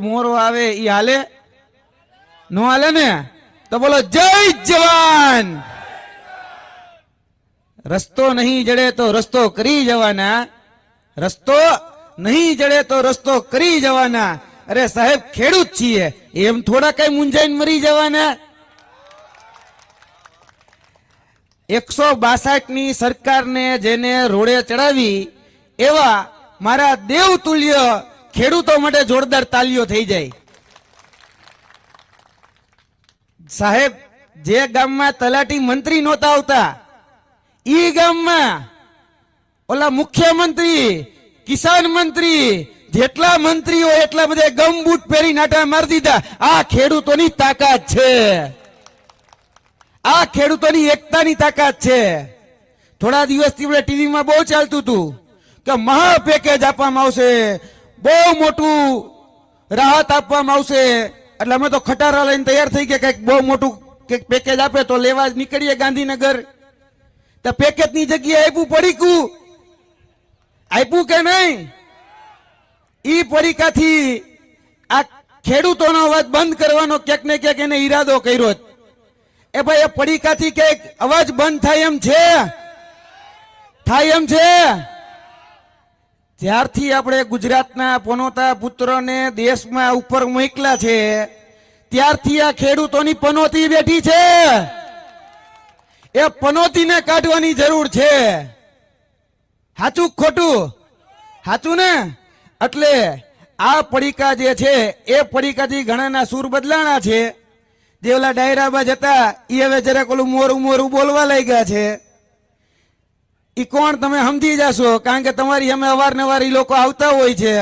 મોરો આવે એ હાલે? નો હાલે ને? તો બોલો, જય જવાન! રસ્તો નહીં જડે તો રસ્તો કરી જવાના. રસ્તો નહીં જડે તો રસ્તો કરી જવાના. અરે સાહેબ, ખેડૂત છીએ. એમ થોડા કઈ મૂંઝાઈને મરી જવાના? એકસો બાસઠની સરકારને જેને રોડે ચડાવી, એવા મારા દેવતુલ્ય ખેડૂતો માટે જોરદાર તાલીઓ થઈ જાય. સાહેબ, જે ગામમાં તલાટી મંત્રી નહોતા આવતા, ઈ ગામમાં ઓલા મુખ્યમંત્રી, કિસાન મંત્રી, જેટલા મંત્રીઓ એટલા બધા ગમ બૂટ પહેરી નાટા મારી દીધા. આ ખેડૂતોની તાકાત છે. આ ખેડૂતોની એકતાની તાકાત છે. થોડા દિવસથી ટીવીમાં બહુ ચાલતું હતું કે મહા પેકેજ આપવામાં આવશે. બહુ મોટું રાહત આપવામાં આવશે. એટલે અમે તો ખટારા લઈને તૈયાર થઈ ગયા. કંઈક બહુ મોટું કંઈક પેકેજ આપે તો લેવા જ નીકળીએ ગાંધીનગર. તો પેકેજની જગ્યાએ આપ્યું પડીકું. આપ્યું કે નહીં? ઈ પડીકાથી આ ખેડૂતોનો અવાજ બંધ કરવાનો ક્યાંક ને ક્યાંક એને ઈરાદો કર્યો. એ ભાઈ, એ પડીકાથી ક્યાંક અવાજ બંધ થાય એમ છે? થાય એમ છે? જ્યારથી આપણે ગુજરાતના પનોતા પુત્રને દેશમાં ઉપર મોકલા છે, ત્યારથી આ ખેડૂતોની પનોતી બેઠી છે. એ પનોતીને કાઢવાની જરૂર છે. સાચું ખોટું? સાચું ને? એટલે આ પડીકા જે છે, એ પડીકાથી ઘણાના સૂર બદલાણા છે. ઓલા ડાયરામાં જતા એ હવે જરાક ઓલું મોરું મોરું બોલવા લાગ્યા છે. ઈ કોણ? તમે સમજી જશો, કારણ કે તમારી અમે અવારનવાર એ લોકો આવતા હોય છે.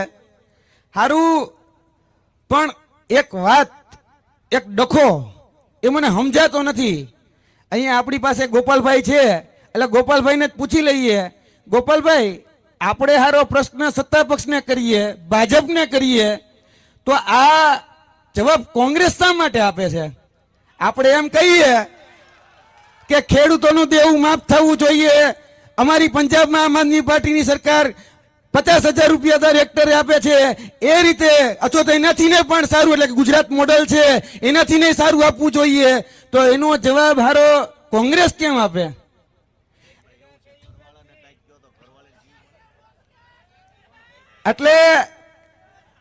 સારું પણ એક વાત, એક ડખો, એ મને સમજાતો નથી. અહીંયા આપણી પાસે ગોપાલભાઈ છે, એટલે ગોપાલભાઈને જ પૂછી લઈએ. ગોપાલભાઈ, આપણે હારો પ્રશ્ન સત્તા પક્ષને કરીએ, ભાજપને કરીએ, તો આ જવાબ કોંગ્રેસ શા માટે આપે છે? આપણે એમ કહીએ કે ખેડૂતોનું દેવું માફ થવું જોઈએ અમારી પંજાબમાં આમ આદમી પાર્ટીની સરકાર પચાસ હજાર રૂપિયા દર હેક્ટરે આપે છે. એ રીતે અથવા તો એનાથી ને પણ સારું, એટલે કે ગુજરાત મોડલ છે એનાથી ને સારું આપવું જોઈએ. તો એનો જવાબ હારો કોંગ્રેસ કેમ આપે? એટલે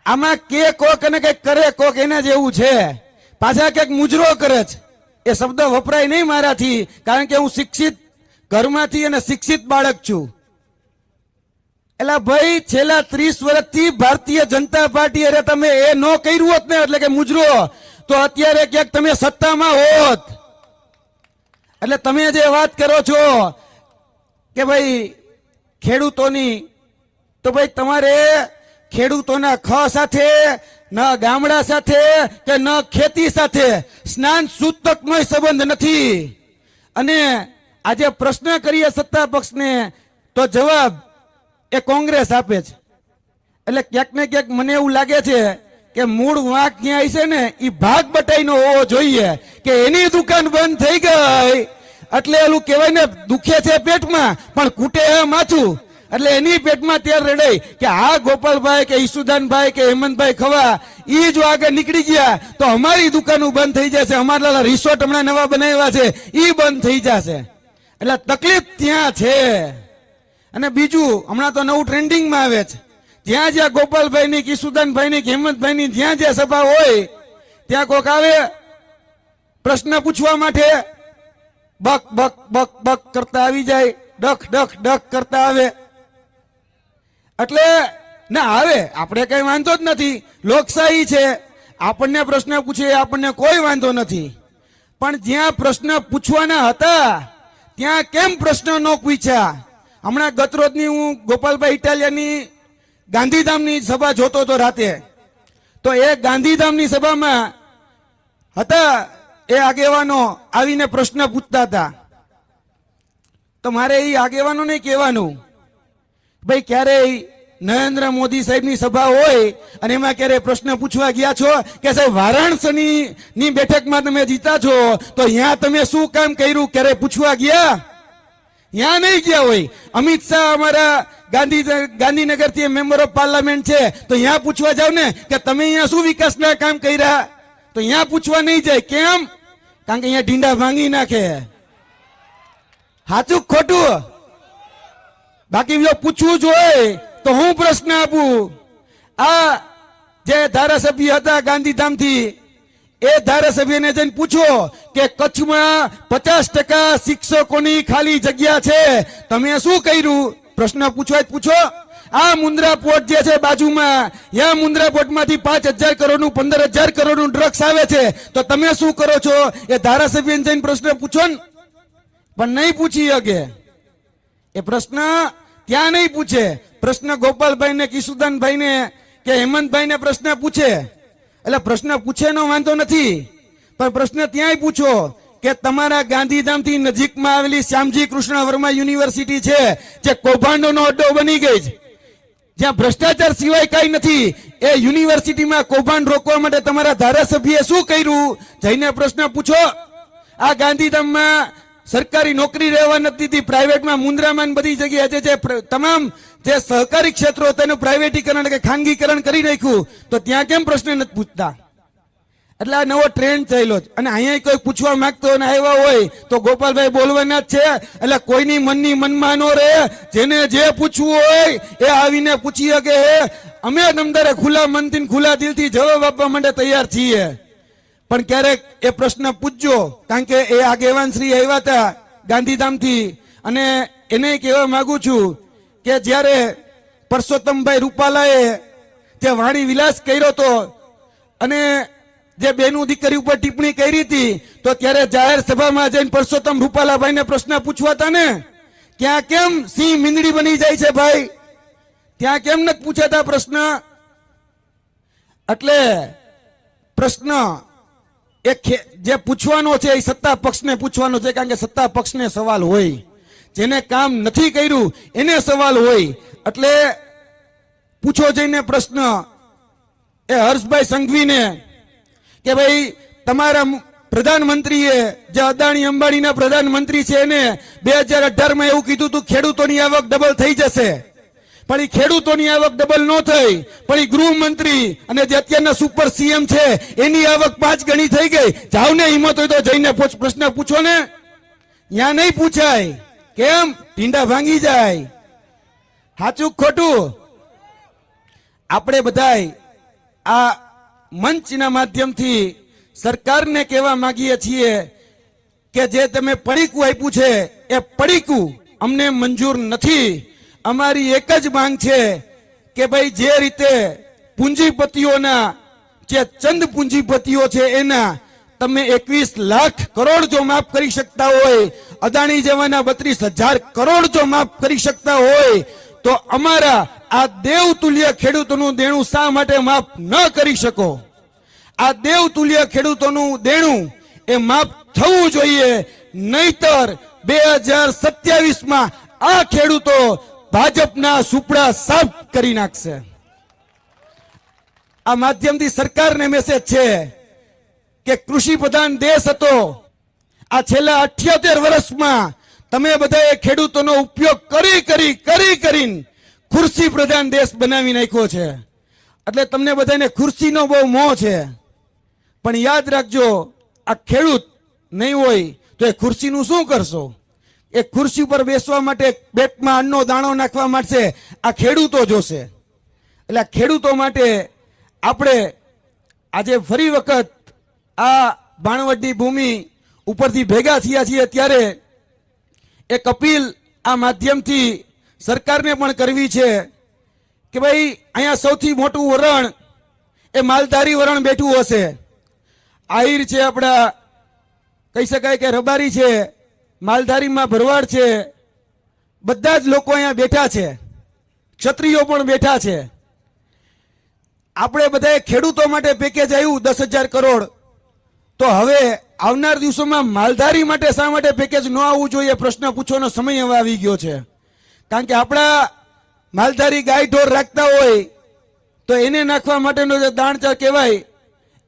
આમાં કે કોક અને કંઈક કરે, કોક એના જેવું છે. પાછા કંઈક મુજરો કરે છે. એ શબ્દ વપરાય નહીં મારાથી, કારણ કે હું શિક્ષિત ઘરમાંથી અને શિક્ષિત બાળક છું. એટલે ભાઈ, છેલ્લા ત્રીસ વર્ષથી ભારતીય જનતા પાર્ટી, અરે તમે એ ન કર્યું હોત ને, એટલે કે મુજરો, તો અત્યારે ક્યાંક તમે સત્તામાં હોત. એટલે તમે જે વાત કરો છો કે ભાઈ, ખેડૂતોની, તો ભાઈ તમારે ખેડૂતોના ખ સાથે, ન ગામડા સાથે કે ન ખેતી સાથે સ્નાન સૂતકનો સંબંધ નથી. અને આજે પ્રશ્ન કરીએ સત્તા પક્ષને, તો જવાબ એ કોંગ્રેસ આપે છે. એટલે ક્યાંક ને ક્યાંક મને એવું લાગે છે કે મૂળ વાંક ક્યાં છે ને એ ભાગ બટાઈનો હોવો જોઈએ કે એની દુકાન બંધ થઈ ગઈ. એટલે એલું કહેવાય ને, દુખે છે પેટમાં, પણ કૂટે હે માથું. એટલે એની પેટમાં તેર રડાય કે આ ગોપાલભાઈ કે ઈસુદાનભાઈ કે હેમંતભાઈ ખવા એ જો આગળ નીકળી ગયા, તો અમારી દુકાનો બંધ થઈ જશે. અમારા રિસોર્ટ હમણાં નવા બનાવ્યા છે. એ બંધ થઈ જશે. એટલે તકલીફ ત્યાં છે. અને બીજું, હમણાં તો નવું ટ્રેન્ડિંગમાં આવે છે. જ્યાં જ્યાં ગોપાલભાઈ ની કિશુદાનભાઈ ની હેમંતભાઈ ની જ્યાં જ્યાં સભા હોય, ત્યાં કોક આવે, પ્રશ્ન પૂછવા માટે બક બક બક બક કરતા આવી જાય ડખ ડખ ડખ કરતા આવે. એટલે, ના, આવે, આપણે કઈ વાંધો જ નથી. લોકશાહી છે. આપણને પ્રશ્ન પૂછે, આપણને કોઈ વાંધો નથી. પણ જ્યાં પ્રશ્ન પૂછવાના હતા ત્યાં કેમ પ્રશ્ન ન પૂછ્યા? હમણાં ગતરોજની હું ગોપાલભાઈ ઇટાલિયાની ગાંધીધામની સભા જોતો હતો રાતે. તો એ ગાંધીધામની સભામાં હતા એ આગેવાનો આવીને પ્રશ્ન પૂછતા હતા. તો મારે એ આગેવાનોને કહેવાનું, ભાઈ ક્યારેય નરેન્દ્ર મોદી સાહેબની સભા હોય અને એમાં ક્યારે પ્રશ્ન પૂછવા ગયા છો કે સાહેબ, વારાણસીની ની બેઠકમાં તમે જીતા છો, તો અહીંયા તમે શું કામ કર્યું? ક્યારે પૂછવા ગયા? ત્યાં નહીં ગયા હોય. અમિત શાહ અમારા ગાંધી ગાંધીનગરથી મેમ્બર ઓફ પાર્લામેન્ટ છે. તો ત્યાં પૂછવા જાવ ને કે તમે અહીંયા શું વિકાસના કામ કર્યા? તો અહીંયા પૂછવા નહીં જાય. કેમ? કારણ કે અહીંયા ઢીંડા ભાંગી નાખે. સાચું ખોટું? બાકી જો પૂછવું જોઈએ તો હું પ્રશ્ન આપું? આ જે ધારાસભ્ય હતા ગાંધીધામથી, એ ધારાસભ્યને જઈને પૂછો કે કચ્છમાં પચાસ ટકા શિક્ષકોની ખાલી જગ્યા છે. તમે શું કર્યું? પ્રશ્ન પૂછો પૂછો. આ મુન્દ્રા પોર્ટ જે છે બાજુમાં, યા મુન્દ્રા પોર્ટમાંથી પાંચ હજાર કરોડનું, પંદર હજાર કરોડનું ડ્રગ્સ આવે છે, તો તમે શું કરો છો? એ ધારાસભ્યને જઈને પ્રશ્ન પૂછો ને. પણ નહીં પૂછી શકે એ પ્રશ્ન ત્યાં નહીં પૂછે. પ્રશ્ન ગોપાલભાઈ ને કિશુદાનભાઈ ને કે હેમંતભાઈ ને પ્રશ્ન પૂછે? એટલે પ્રશ્ન પૂછે નો વાંધો નથી, પણ પ્રશ્ન ત્યાંય પૂછો કે તમારા ગાંધીધામથી નજીકમાં આવેલી શ્યામજી કૃષ્ણ વર્મા યુનિવર્સિટી છે, જે કૌભાંડોનો અડ્ડો બની ગઈ છે. જ્યાં ભ્રષ્ટાચાર સિવાય કઈ નથી, એ યુનિવર્સિટીમાં કૌભાંડ રોકવા માટે તમારા ધારાસભ્યએ શું કર્યું? જઈને પ્રશ્ન પૂછો. આ ગાંધીધામમાં સરકારી નોકરી રહેવા નથી દીધી, પ્રાઇવેટમાં મુંદ્રામાં બધી જગ્યાએ જે- તમામ જે સહકારી ક્ષેત્રો તેનું પ્રાઇવેટીકરણ કે ખાનગીકરણ કરી નાખ્યું, તો ત્યાં કેમ પ્રશ્ન નથી પૂછતા? એટલે આ નવો ટ્રેન્ડ થયેલો છે. અને અહીંયા કોઈ પૂછવા માંગતો આવ્યા હોય, તો ગોપાલભાઈ બોલવાના જ છે. એટલે કોઈની મનની મનમાં નો રહે. જેને જે પૂછવું હોય, એ આવીને પૂછી શકે અમે નમદારે ખુલ્લા મનથી ખુલ્લા દિલથી જવાબ આપવા માટે તૈયાર છીએ. પણ ક્યારેક એ પ્રશ્ન પૂછજો, કારણ કે એ આગેવાન શ્રી આવ્યા હતા ગાંધીધામથી. અને એને કહેવા માંગુ છું કે જ્યારે પરસોત્તમભાઈ રૂપાલાએ જે વાણી વિલાસ કર્યો હતો, અને જે બેનું દીકરી ઉપર ટિપ્પણી કરી હતી, તો ત્યારે જાહેર સભામાં જઈને પરસોત્તમ રૂપાલાભાઈને પ્રશ્ન પૂછવા હતા ને ક્યાં કેમ સિંહ મીંદડી બની જાય છે ભાઈ? ત્યાં કેમ નથી પૂછાતા પ્રશ્ન? એટલે પ્રશ્ન એ જે પૂછવાનો છે એ સત્તા પક્ષને પૂછવાનો છે કારણ કે સત્તા પક્ષને સવાલ હોય. જેને કામ નથી કર્યું, એને સવાલ હોય. એટલે પૂછો જઈને પ્રશ્ન એ હર્ષભાઈ સંઘવીને કે ભાઈ, તમારા પ્રધાનમંત્રીએ જે અદાણી અંબાણીના પ્રધાનમંત્રી છે એને બે હજાર અઢારમાં એવું કીધું હતું ખેડૂતોની આવક ડબલ થઈ જશે. પણ એ ખેડૂતોની આવક ડબલ ન થઈ. પણ એ ગૃહમંત્રી અને જે અત્યારના સુપર સીએમ છે, એની આવક પાંચ ગણી થઈ ગઈ. જાવ ને હિંમત હોય તો જઈને પ્રશ્ન પૂછો ને. ત્યાં નહીં પૂછાય. કેમ? ઢીંડા ભાંગી જાય. સાચું ખોટું? આપણે બધાય આ મંચના માધ્યમથી સરકારને કહેવા માંગીએ છીએ કે જે તમે પડીકું આપ્યું છે, એ પડીકું અમને મંજૂર નથી. અમારી એક જ માંગ છે કે ભાઈ જે રીતે પૂંજીપતિઓના જે ચંદ પૂંજીપતિઓ છે એના તમે એકવીસ લાખ કરોડ જો માફ કરી શકતા હોય, અદાણી જેવાના બત્રીસ હજાર કરોડ જો માફ કરી શકતા હોય, તો અમારા આ દેવતુલ્ય ખેડૂતોનું દેણું શા માટે માફ ન કરી શકો? આ દેવતુલ્ય ખેડૂતોનું દેણું એ માફ થવું જોઈએ, નહીતર બે હજાર સત્યાવીસમાં આ ખેડૂતો ભાજપના સુપડા સાફ કરી નાખશે. આ માધ્યમથી સરકારને મેસેજ છે કે કૃષિ પ્રધાન દેશ હતો. આ છેલ્લા અઠ્યોતેર વર્ષમાં તમે બધાએ ખેડૂતોનો ઉપયોગ કરી કરી કરી, કરીને ખુરશી પ્રધાન દેશ બનાવી નાખ્યો છે. એટલે તમને બધાને ખુરશીનો બહુ મોહ છે. પણ યાદ રાખજો, આ ખેડૂત નહીં હોય તો એ ખુરશીનું શું કરશો? એ ખુરશી પર બેસવા માટે પેટમાં અન્નો દાણો નાખવા માટે આ ખેડૂતો જોશે. એટલે ખેડૂતો માટે આપણે આજે ફરી વખત આ ભાણવટની ભૂમિ ઉપરથી ભેગા થયા છીએ ત્યારે એક અપીલ આ માધ્યમથી સરકારને પણ કરવી છે કે ભાઈ, અહીંયા સૌથી મોટું વરણ એ માલધારી વરણ બેઠું હશે. આહિર છે આપણા, કહી શકાય કે રબારી છે માલધારીમાં ભરવાડ છે. બધા જ લોકો અહીંયા બેઠા છે. ક્ષત્રિયો પણ બેઠા છે. આપણે બધાએ ખેડૂતો માટે પેકેજ આવ્યું દસ હજાર કરોડ. તો હવે આવનાર દિવસોમાં માલધારી માટે શા માટે પેકેજ ન આવવું જોઈએ? પ્રશ્ન પૂછવાનો સમય હવે આવી ગયો છે. કારણ કે આપણા માલધારી ગાય ઢોર રાખતા હોય, તો એને નાખવા માટેનો જે દાણચાર કહેવાય,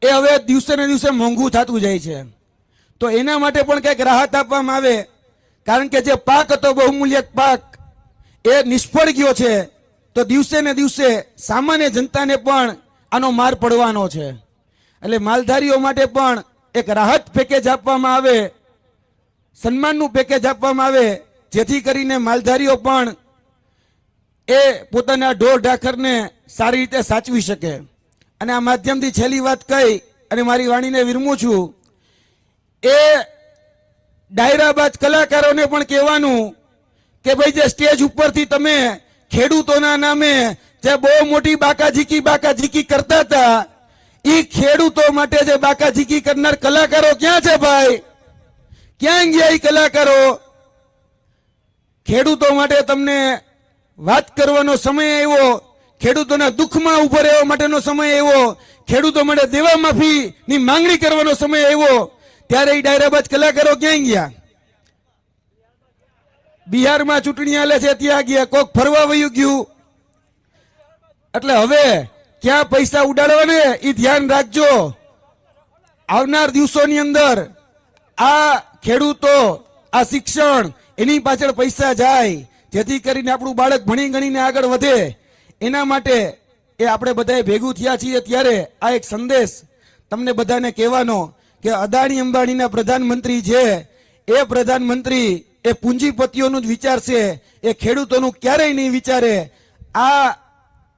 એ હવે દિવસે ને દિવસે મોંઘું થતું જાય છે. તો એના માટે પણ કંઈક રાહત આપવામાં આવે. કારણ કે જે પાક હતો બહુમૂલ્ય પાક, એ નિષ્ફળ ગયો છે. તો દિવસે ને દિવસે સામાન્ય જનતાને પણ આનો માર પડવાનો છે. એટલે માલધારીઓ માટે પણ એક રાહત પેકેજ આપવામાં આવે, સન્માનનું પેકેજ આપવામાં આવે, જેથી કરીને માલધારીઓ પણ એ પોતાના ઢોર ઢાખરને સારી રીતે સાચવી શકે. અને આ માધ્યમથી છેલ્લી વાત કહી અને મારી વાણીને વિરમું છું. એ ડાયરાબાજ કલાકારોને પણ કહેવાનું કે ભાઈ જે સ્ટેજ ઉપરથી તમે ખેડૂતોના નામે જે બહુ મોટી બાકાઝીકી બાકાઝીકી કરતા હતા એ ખેડૂતો માટે જે બાકાઝીકી કરનાર કલાકારો ક્યાં છે ભાઈ? ક્યાં ગયા એ કલાકારો? ખેડૂતો માટે તમને વાત કરવાનો સમય આવ્યો, ખેડૂતોના દુઃખમાં ઊભો રહેવા માટેનો સમય આવ્યો, ખેડૂતો માટે દેવા માફીની માંગણી કરવાનો સમય આવ્યો ત્યારે એ ડાયરાબાજ કલાકારો ક્યાં ગયા? બિહારમાં ચૂંટણી હાલે છે, ત્યાં ગયા. કોક ફરવા વયું ગયું. એટલે હવે ક્યાં પૈસા ઉડાડવાને એ ધ્યાન રાખજો. આવનાર દિવસોની અંદર આ ખેડૂતો, આ શિક્ષણ, એની પાછળ પૈસા જાય. જેથી કરીને આપણું બાળક ભણી ગણીને આગળ વધે. એના માટે એ આપણે બધાએ ભેગું થયા છીએ. ત્યારે આ એક સંદેશ તમને બધાને કહેવાનો કે અદાણી અંબાણીના પ્રધાનમંત્રી છે, એ પ્રધાનમંત્રી, એ પૂંજીપતિઓનું જ વિચારશે એ ખેડૂતોનું ક્યારેય નહીં વિચારે. આ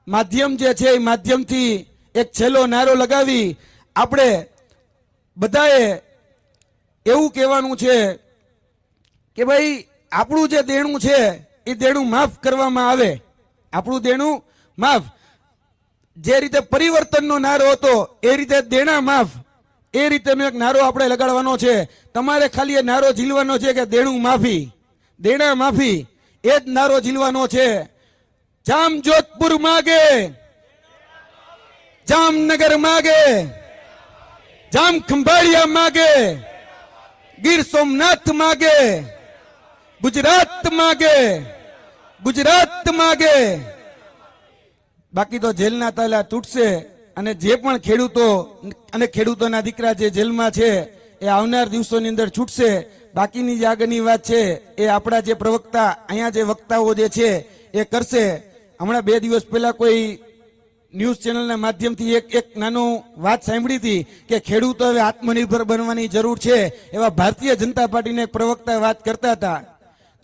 માધ્યમ જે છે, એ માધ્યમથી એક છેલ્લો નારો લગાવી આપણે બધાએ એવું કહેવાનું છે કે ભાઈ, આપણું જે દેણું છે, એ દેણું માફ કરવામાં આવે. આપણું દેણું માફ. જે રીતે પરિવર્તનનો નારો હતો, એ રીતે દેણા માફ એ રીતેનો એક નારો આપણે લગાડવાનો છે. તમારે ખાલી એ નારો ઝીલવાનો છે કે દેણું માફી? દેણા માફી એ જ નારો ઝીલવાનો છે. જામ જોધપુર માગે. જામનગર માગે. જામ ખંભાળિયા માગે. ગીર સોમનાથ માગે. ગુજરાત માગે. ગુજરાત માગે. બાકી તો જેલના તાલા તૂટશે. અને જે પણ ખેડૂતો અને ખેડૂતોના દીકરા જે જેલમાં છે, એ આવનાર દિવસોની અંદર છૂટશે. બાકીની જે આગળની વાત છે, એ આપણા જે પ્રવક્તા, અહીંયા જે વક્તાઓ જે છે, એ કરશે. હમણાં બે દિવસ પહેલા કોઈ ન્યૂઝ ચેનલના માધ્યમથી એક એક નાનું વાત સાંભળી હતી કે ખેડૂતો હવે આત્મનિર્ભર બનવાની જરૂર છે એવા ભારતીય જનતા પાર્ટીના એક પ્રવક્તા વાત કરતા હતા.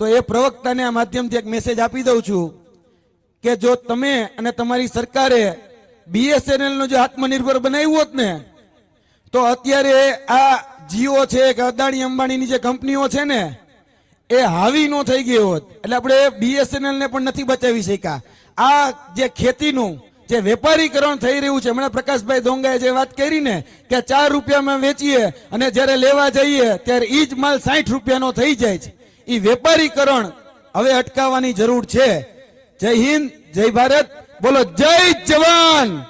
તો એ પ્રવક્તાને આ માધ્યમથી એક મેસેજ આપી દઉં છું કે જો તમે અને તમારી સરકારે બીએસએનએલ નો જો આત્મનિર્ભર બનાવ્યું હોત ને, તો અત્યારે આ જીઓ છે કે અદાણી અંબાણીની જે કંપનીઓ છે ને, એ હાવી નો થઈ ગયો હોત. એટલે આપણે બીએસએનએલ ને પણ નથી બચાવી શક્યા. આ જે ખેતીનું જે વેપારીકરણ થઈ રહ્યું છે, હમણાં પ્રકાશભાઈ ધોંગાએ જે વાત કરી ને, કે ચાર રૂપિયામાં વેચીએ અને જ્યારે લેવા જઈએ, ત્યારે એ જ માલ સાઠ રૂપિયાનો થઈ જાય છે. એ વેપારીકરણ હવે અટકાવવાની જરૂર છે. જય હિન્દ, જય ભારત. બોલો જય જવાન.